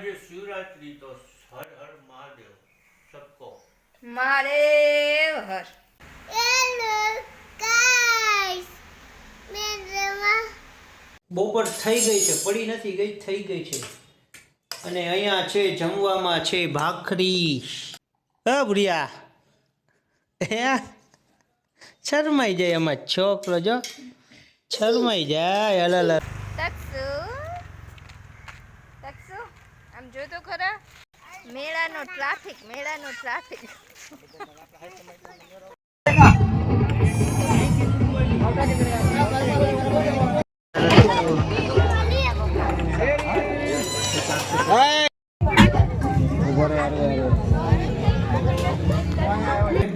आज शिवरात्रि तो हर हर महादेव सबको મહાદેવ હર Hello, guys. મેં બપોર થઈ ગઈ છે પડી નથી ગઈ થઈ ગઈ છે અને અહીંયા છે જમવામાં છે ભાખરી અ ભૂરિયા હે શરમાઈ જાય એમાં છોકરો જો શરમાઈ જાય અલલ જો તો ખરા? મેળાનો ટ્રાફિક મેળાનો ટ્રાફિક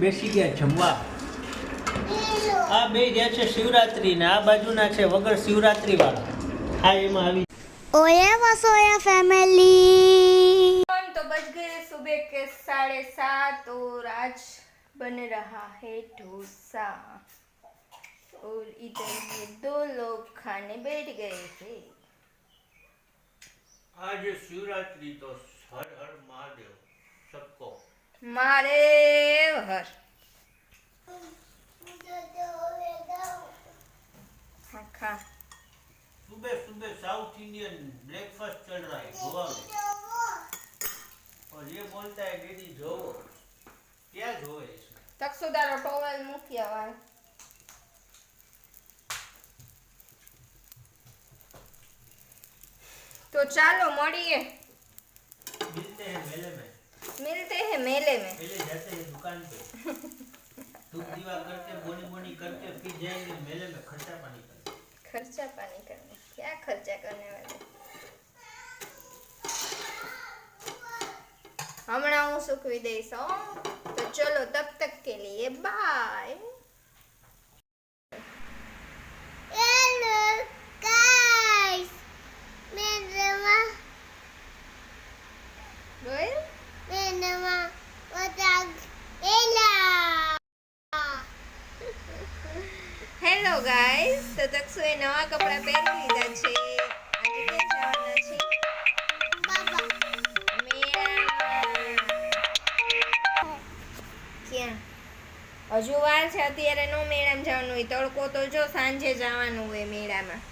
બેસી ગયા જમવા. આ બે રહ્યા છે શિવરાત્રી ને આ બાજુના છે વગર શિવરાત્રી વાળા આ એમાં આવી ओया वसोया फैमिली तो बज गए सुबह के साढ़े सात और आज बन रहा है डोसा। और इधर ये दो लोग खाने बैठ गए हैं आज शिवरात्रि तो हर हर महादेव सबको। महादेव हर। हाँ खा। सुबह सुबह साउथ इंडियन ब्रेकफास्ट चल रहा है गोवा में और ये बोलता है दीदी जो क्या जो है इसमें તકસુદારો ટોવેલ મૂકી આવા તો ચાલો મળીએ मिलते हैं मेले में मिलते हैं मेले में पहले जाते हैं दुकान पे धूप दीवा करके बोनी बोनी करके फिर जाएंगे मेले में खर्चा पानी करने खर्चा पानी करने क्या खर्चा करने वाले હમણાં હું સૂકવી દઈશ હો તો ચલો તબ તક કે लिए બાય Hello, guys. મેં બોલ મેં પતંગ હેલો ગાઈસ તો તક્ષુએ નવા કપડાં પહેરી લીધા છે. આજે બે જવાના છે ક્યાં? હજુ વાર છે. અત્યારે નો મેળામાં જવાનું હોય. તડકો તો જો સાંજે જવાનું હોય મેળામાં.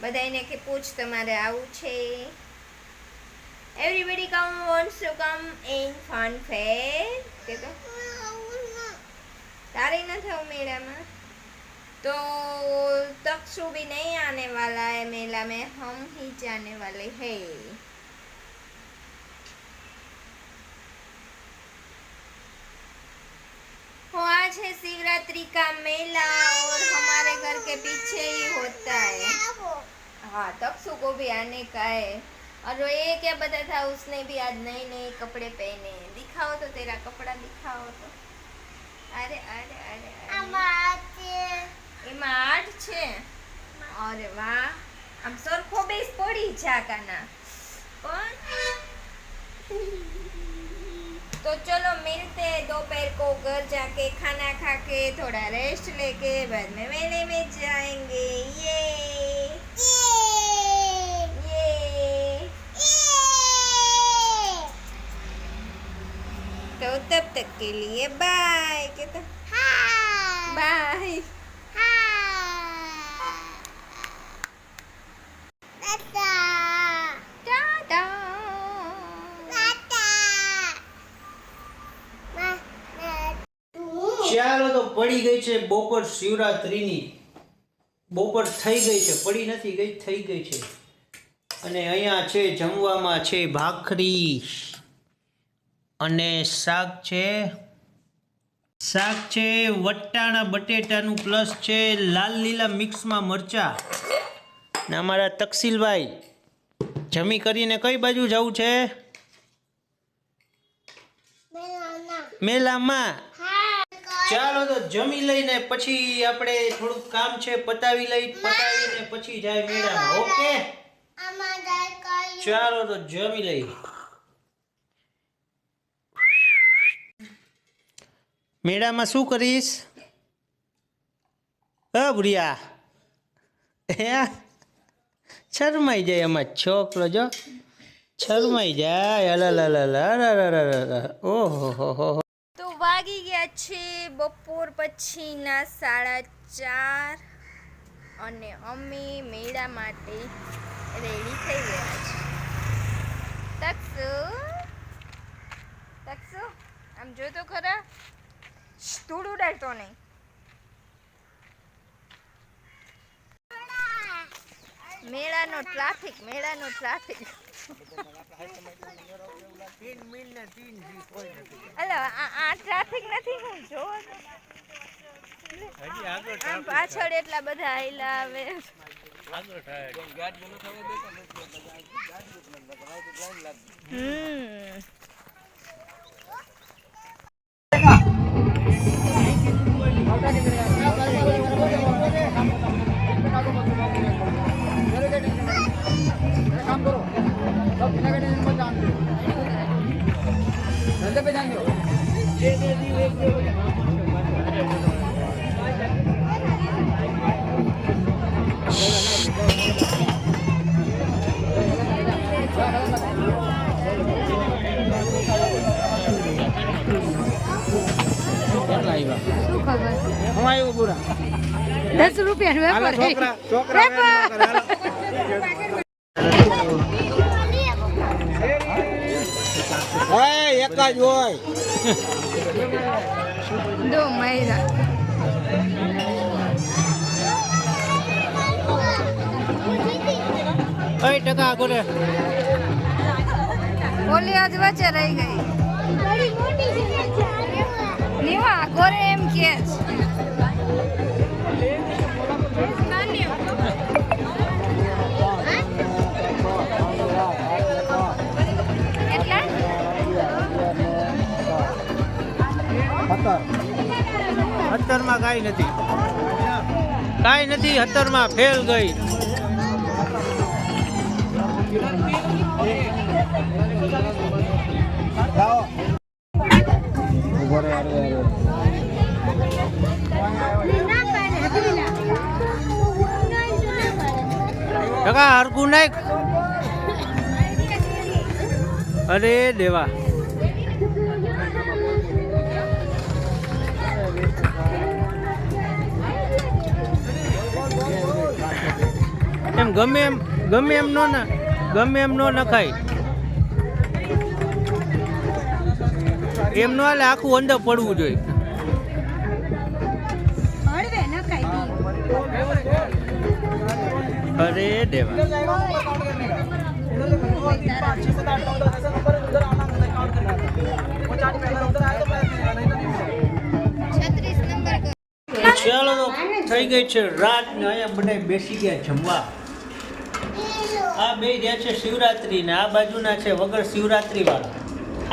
બધાને કે પૂછ તમારે આવું છે. Everybody come wants to come in fun fair કે તો? તારે નથી આવું મેળામાં? तो तक शो भी नहीं आने वाला है मेला में हम ही जाने वाले हैं हो आज है शिवरात्रि का मेला और हमारे घर के पीछे ही होता है हाँ तक्षु को भी आने का है और ये क्या पता था उसने भी आज नए नए कपड़े पहने दिखाओ तो तेरा कपड़ा दिखाओ तो अरे अरे अरे, अरे। એમાં આઠ છે અરે વાહ આમ સરખો બેસ પડી જાકાના પણ तो चलो मिलते हैं दोपहर को घर जाके खाना खा के थोड़ा रेस्ट लेके बाद में मेले में जाएंगे ये ये तो तब तक के लिए बाय कहते बाय પડી ગઈ છે બપોર શિવરાત્રિની. બપોર થઈ ગઈ છે પડી નથી ગઈ થઈ ગઈ છે. અને અહીંયા છે જમવામાં છે ભાખરી. અને શાક છે શાક છે વટાણા બટેટાનું પ્લસ છે લાલ લીલા મિક્સમાં મરચા. ને અમારા તકસીલભાઈ જમી કરીને કઈ બાજુ જવું છે? મેલામાં. ચાલો તો જમી લઈને પછી આપણે થોડુંક કામ છે પતાવી લઈ પતાવીને પછી જાય મેળામાં ઓકે? ચાલો તો જમી લઈ મેળામાં શું કરીશ? અ ભુરિયા. હે શરમાઈ જાય એમાં છોકરો જો. શરમાઈ જાય. અલ ઓહો હો હો. વાગી ગયા છે બપોર પછીના સાડા ચાર અને અમે મેળા માટે રેડી થઈ ગયા છે તકસુ તકસુ આમ જો તો ખરા? ધૂળ ઉડાડતો નહીં. મેળાનો ટ્રાફિક મેળાનો ટ્રાફિક અલા આ આ ટ્રાફિક નથી હું આમ પાછળ એટલા બધા આયલા આવે. હમ. દસ રૂપિયા એક જ હોય. દો મહિલા કઈ ટકા કરે ઓલી આજ વચ્ચે રહી ગઈ. નીવા ગોરે એમ કે એટલા સત્તરમાં કાંઈ નથી. કાંઈ નથી સત્તરમાં ફેલ ગઈ. ટકા હરકું નાખ. અરે દેવા. એમ ગમે એમ ગમે એમ નો ના ગમે એમ નો નખાય. એમ નો હાલે આખું અંદર પડવું જોઈએ. અરે દેવા. ચાલો થઈ ગઈ છે. રાત ને અહીંયા બધા બેસી ગયા જમવા. આ બે રહ્યા છે શિવરાત્રી ને આ બાજુના છે વગર શિવરાત્રી વાળા.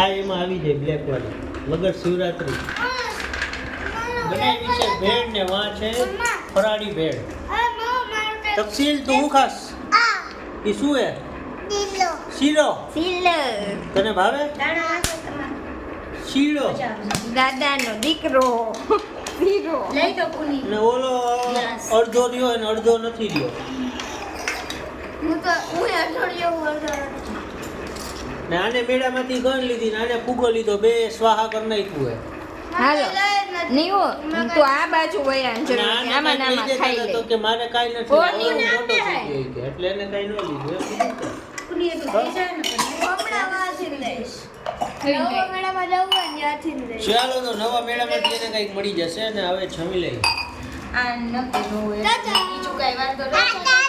આ એમાં આવી જાય બ્લેક વાળી. વગર શિવરાત્રી. બનાવી છે ભેળ ને વાં છે ફરાળી ભેળ. તફસીલ તું હું ખાસ એ શું હે? શીરો તને ભાવે? શીરો દાદાનો દીકરો. હીરો ને ઓલો અડધો રહ્યો અને અડધો નથી રહ્યો. હું તો હું અઠવાડિયો ને આને મેળામાંથી ગણ લીધી ને આને ફૂગો લીધો. બે સ્વાહા કર નાખ્યું હે. હાલો. નીવો. તો આ બાજુ વયા અને આમાં નામાં ખાઈ લે. તો કે મારે કાઈ નથી. ઓ, ની મોટો થઈ ગયો એટલે એને કાઈ ન લીધું. કીધું તો. ચાલો તો નવા મેળામાંથી એને કંઈક મળી જશે ને હવે છમી લઈ આ નક્કી નો હોય. બીજું કઈ વાંધો નથી